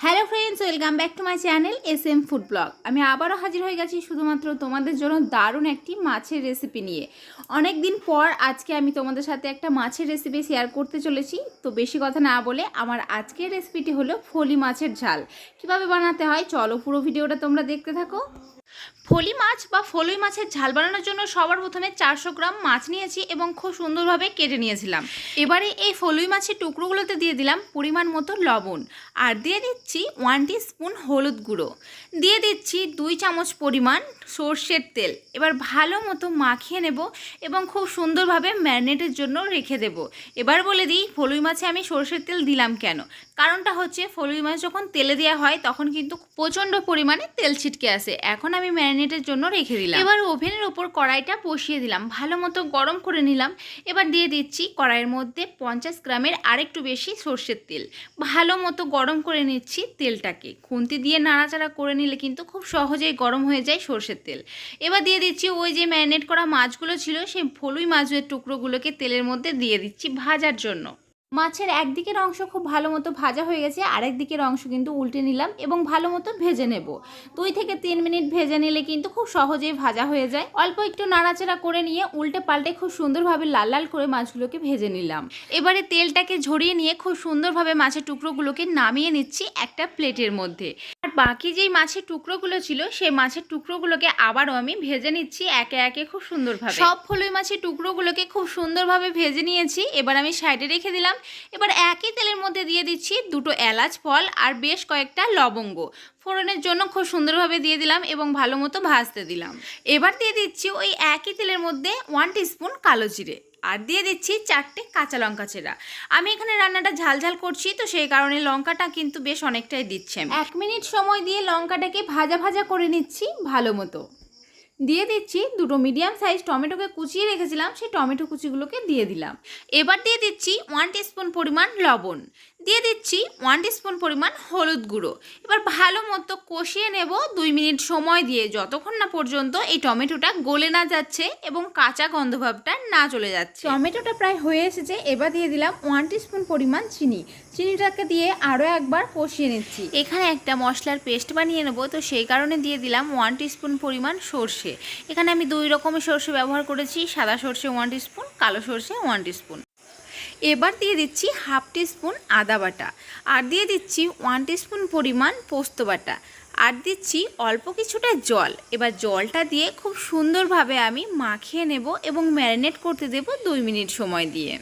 Hello friends, welcome back to my channel S M food blog. আমি আবারও হাজির হয়ে গেছি শুধুমাত্র তোমাদের জন্য দারুণ একটি মাছের রেসিপি নিয়ে। অনেক দিন পর আজকে আমি তোমাদের সাথে একটা মাছের রেসিপি শেয়ার করতে চলেছি। তো বেশি কথা না বলে আমার আজকের রেসিপিটি হলো ফলি মাছের ঝাল। কীভাবে বানাতে হয় চলো পুরো ভিডিওটা তোমরা দেখতে থাকো। ফলি মাছ বা ফলুই মাছের ঝাল বানানোর জন্য সবার প্রথমে চারশো গ্রাম মাছ নিয়েছি এবং খুব সুন্দরভাবে কেটে নিয়েছিলাম। এবারে এই ফলুই মাছের টুকরোগুলোতে দিয়ে দিলাম পরিমাণ মতো লবণ। আর দিয়ে দিচ্ছি ওয়ান স্পুন হলুদ গুঁড়ো। দিয়ে দিচ্ছি দুই চামচ পরিমাণ সর্ষের তেল। এবার ভালো মতো মাখিয়ে নেব এবং খুব সুন্দরভাবে ম্যারিনেটের জন্য রেখে দেব। এবার বলে দিই, ফলুই মাছে আমি সর্ষের তেল দিলাম কেন? কারণটা হচ্ছে ফলুই মাছ যখন তেলে দেওয়া হয়, তখন কিন্তু প্রচণ্ড পরিমাণে তেল ছিটকে আসে। এখন আমি ম্যারিনেটের জন্য রেখে দিলাম। এবার ওভেনের ওপর কড়াইটা বসিয়ে দিলাম। ভালো মতো গরম করে নিলাম। এবার দিয়ে দিচ্ছি কড়াইয়ের মধ্যে পঞ্চাশ গ্রামের আরেকটু বেশি সর্ষের তেল। ভালো মতো গরম করে নিচ্ছি তেলটাকে। খুন্তি দিয়ে নাড়াচাড়া করে নিলে কিন্তু খুব সহজেই গরম হয়ে যায় সর্ষের তেল। এবার দিয়ে দিচ্ছি ওই যে ম্যারিনেট করা মাছগুলো ছিল, সেই ফলুই মাছের টুকরোগুলোকে তেলের মধ্যে দিয়ে দিচ্ছি ভাজার জন্য। মাছের একদিকের অংশ খুব ভালো মতো ভাজা হয়ে গেছে, আরেক দিকের অংশ কিন্তু উল্টে নিলাম এবং ভালো মতো ভেজে নেব। দুই থেকে তিন মিনিট ভেজে নিলে কিন্তু খুব সহজেই ভাজা হয়ে যায়। অল্প একটু নাড়াচাড়া করে নিয়ে উল্টে পাল্টে খুব সুন্দরভাবে লাল লাল করে মাছগুলোকে ভেজে নিলাম। এবারে তেলটাকে ঝরিয়ে নিয়ে খুব সুন্দরভাবে মাছের টুকরোগুলোকে নামিয়ে নিচ্ছি একটা প্লেটের মধ্যে। আর বাকি যেই মাছের টুকরোগুলো ছিল, সেই মাছের টুকরোগুলোকে আবারও আমি ভেজে নিচ্ছি একে একে খুব সুন্দরভাবে। সব ফলুই মাছের টুকরোগুলোকে খুব সুন্দরভাবে ভেজে নিয়েছি, এবার আমি সাইডে রেখে দিলাম এবার একই তেলের মধ্যে দিয়ে দিচ্ছি দুটো এলাচ, ফল আর বেশ কয়েকটা লবঙ্গ। ফোড়নের জন্য খুব সুন্দরভাবে দিয়ে দিলাম এবং ভালো মতো ভাজতে দিলাম। এবার দিয়ে দিচ্ছি ওই একই তেলের মধ্যে ওয়ান টিস্পুন কালো জিরে আর দিয়ে দিচ্ছি চারটে কাঁচা লঙ্কা চেরা। আমি এখানে রান্নাটা ঝাল ঝাল করছি, তো সেই কারণে লঙ্কাটা কিন্তু বেশ অনেকটাই দিচ্ছি আমি। এক মিনিট সময় দিয়ে লঙ্কাটাকে ভাজা ভাজা করে নিচ্ছি ভালো মতো। দিয়ে দিচ্ছি দুটো মিডিয়াম সাইজ টমেটোকে কুচিয়ে রেখেছিলাম, সেই টমেটো কুচিগুলোকে দিয়ে দিলাম। এবার দিয়ে দিচ্ছি ওয়ান স্পুন পরিমাণ লবণ। দিয়ে দিচ্ছি ওয়ান স্পুন পরিমাণ হলুদ গুঁড়ো। এবার ভালো মতো কষিয়ে নেব দুই মিনিট সময় দিয়ে। যতক্ষণ না পর্যন্ত এই টমেটোটা গলে না যাচ্ছে এবং কাঁচা গন্ধভাবটা না চলে যাচ্ছে। টমেটোটা প্রায় হয়ে এসেছে এবার দিয়ে দিলাম ওয়ান স্পুন পরিমাণ চিনি। চিনিটাকে দিয়ে আরও একবার কষিয়ে নিচ্ছি। এখানে একটা মশলার পেস্ট বানিয়ে নেব তো সেই কারণে দিয়ে দিলাম ওয়ান স্পুন পরিমাণ সর্ষে। এখানে আমি দুই রকমের সর্ষে ব্যবহার করেছি সাদা সর্ষে ওয়ান স্পুন কালো সর্ষে ওয়ান স্পুন এবার দিয়ে দিচ্ছি হাফ টিস্পুন আদা বাটা। আর দিয়ে দিচ্ছি ওয়ান টিস্পুন পরিমাণ পোস্ত বাটা। আর দিচ্ছি অল্প কিছুটা জল। এবার জলটা দিয়ে খুব সুন্দরভাবে আমি মাখিয়ে নেব এবং ম্যারিনেট করতে দেব দুই মিনিট সময় দিয়ে।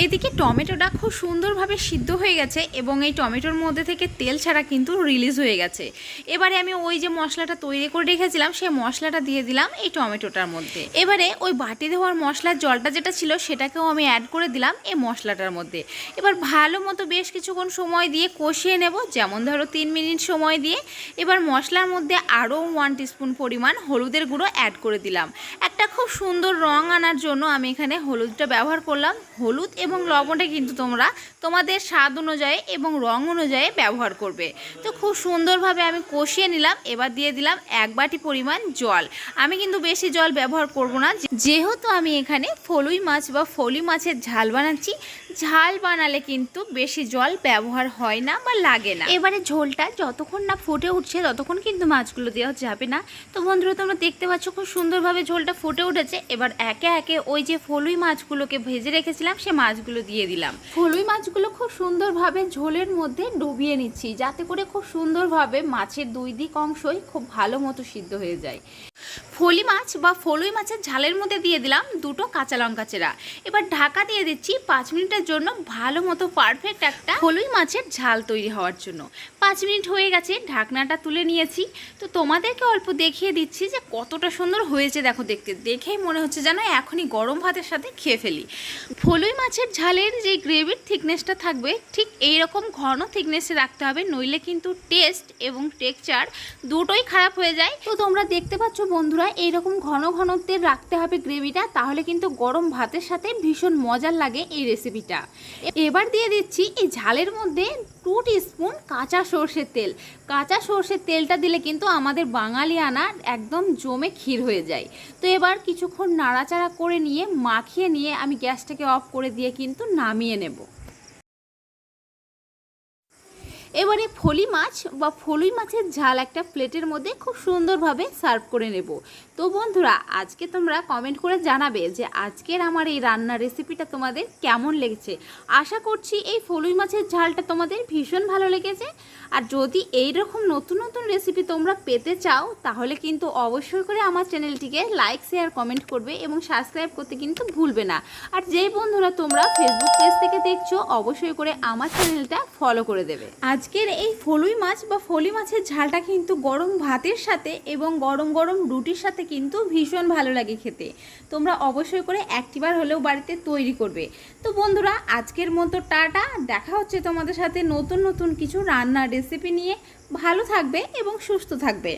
এদিকে টমেটোটা খুব সুন্দরভাবে সিদ্ধ হয়ে গেছে এবং এই টমেটোর মধ্যে থেকে তেল ছাড়া কিন্তু রিলিজ হয়ে গেছে। এবারে আমি ওই যে মশলাটা তৈরি করে রেখেছিলাম, সেই মশলাটা দিয়ে দিলাম এই টমেটোটার মধ্যে। এবারে ওই বাটি দেওয়ার মশলার জলটা যেটা ছিল সেটাকেও আমি অ্যাড করে দিলাম এই মশলাটার মধ্যে। এবার ভালো মতো বেশ কিছুক্ষণ সময় দিয়ে কষিয়ে নেব, যেমন ধরো তিন মিনিট সময় দিয়ে। এবার মশলার মধ্যে আরও ওয়ান টিস্পুন পরিমাণ হলুদের গুঁড়ো অ্যাড করে দিলাম। একটা খুব সুন্দর রং আনার জন্য আমি এখানে হলুদটা ব্যবহার করলাম। হলুদ এবং লবণটা কিন্তু তোমরা তোমাদের স্বাদ অনুযায়ী এবং রং অনুযায়ী ব্যবহার করবে। তো খুব সুন্দরভাবে আমি কষিয়ে নিলাম, এবার দিয়ে দিলাম এক বাটি পরিমাণ জল। আমি কিন্তু বেশি জল ব্যবহার করব না যেহেতু আমি এখানে ফলুই মাছ বা ফলি মাছের ঝাল বানাচ্ছি, ঝাল বানালে কিন্তু বেশি জল ব্যবহার হয় না বা লাগে না। এবারে ঝোলটা যতক্ষণ না ফুটে উঠছে, ততক্ষণ কিন্তু মাছগুলো দেওয়া যাবে না। তো বন্ধুরা, তোমরা দেখতে পাচ্ছ খুব সুন্দরভাবে ঝোলটা ফুটে উঠেছে। এবার একে একে ওই যে ফলুই মাছগুলোকে ভেজে রেখেছিলাম, সে মাছগুলো দিয়ে দিলাম। ফলুই মাছগুলো খুব সুন্দরভাবে ঝোলের মধ্যে ডুবিয়ে নিচ্ছি, যাতে করে খুব সুন্দরভাবে মাছের দুই দিক অংশই খুব ভালো মতো সিদ্ধ হয়ে যায়। ফলি মাছ বা ফলুই মাছের ঝালের মধ্যে দিয়ে দিলাম দুটো কাঁচা লঙ্কা চেরা। এবার ঢাকা দিয়ে দিচ্ছি পাঁচ মিনিটের জন্য ভালো মতো পারফেক্ট একটা ফলুই মাছের ঝাল তৈরি হওয়ার জন্য। পাঁচ মিনিট হয়ে গেছে, ঢাকনাটা তুলে নিয়েছি। তো তোমাদেরকে অল্প দেখিয়ে দিচ্ছি যে কতটা সুন্দর হয়েছে দেখো দেখতে। দেখেই মনে হচ্ছে যেন এখনই গরম ভাতের সাথে খেয়ে ফেলি। ফলুই মাছের ঝালের যে গ্রেভির থিকনেসটা থাকবে, ঠিক এই রকম ঘন থিকনেসে রাখতে হবে, নইলে কিন্তু টেস্ট এবং টেক্সচার দুটোই খারাপ হয়ে যায়। তো তোমরা দেখতে পাচ্ছ বন্ধুরা এইরকম ঘন ঘনত্বের রাখতে হবে গ্রেভিটা, তাহলে কিন্তু গরম ভাতের সাথে ভীষণ মজার লাগে এই রেসিপিটা এবার দিয়ে দিচ্ছি এই ঝালের মধ্যে টু স্পুন কাঁচা সর্ষের তেল। কাঁচা সর্ষের তেলটা দিলে কিন্তু আমাদের বাঙালি আনার একদম জমে ক্ষীর হয়ে যায়। তো এবার কিছুক্ষণ নাড়াচাড়া করে নিয়ে, মাখিয়ে নিয়ে আমি গ্যাসটাকে অফ করে দিয়ে কিন্তু নামিয়ে নেব। এবারে ফলি মাছ বা ফলুই মাছের ঝাল একটা প্লেটের মধ্যে খুব সুন্দরভাবে সার্ভ করে নেব। তো বন্ধুরা, আজকে তোমরা কমেন্ট করে জানাবে যে আজকের আমার এই রান্নার রেসিপিটা তোমাদের কেমন লেগেছে। আশা করছি এই ফলুই মাছের ঝালটা তোমাদের ভীষণ ভালো লেগেছে। আর যদি এই রকম নতুন নতুন রেসিপি তোমরা পেতে চাও, তাহলে কিন্তু অবশ্যই করে আমার চ্যানেলটিকে লাইক শেয়ার কমেন্ট করবে এবং সাবস্ক্রাইব করতে কিন্তু ভুলবে না। আর যেই বন্ধুরা তোমরা ফেসবুক পেজ থেকে দেখছ, অবশ্যই করে আমার চ্যানেলটা ফলো করে দেবে। আজকের এই ফলুই মাছ বা ফলি মাছের ঝালটা কিন্তু গরম ভাতের সাথে এবং গরম গরম রুটির সাথে কিন্তু ভীষণ ভালো লাগে খেতে। তোমরা অবশ্যই করে একটিবার হলেও বাড়িতে তৈরি করবে। তো বন্ধুরা, আজকের মতো টাটা। দেখা হচ্ছে তোমাদের সাথে নতুন নতুন কিছু রান্নার রেসিপি নিয়ে। ভালো থাকবে এবং সুস্থ থাকবে।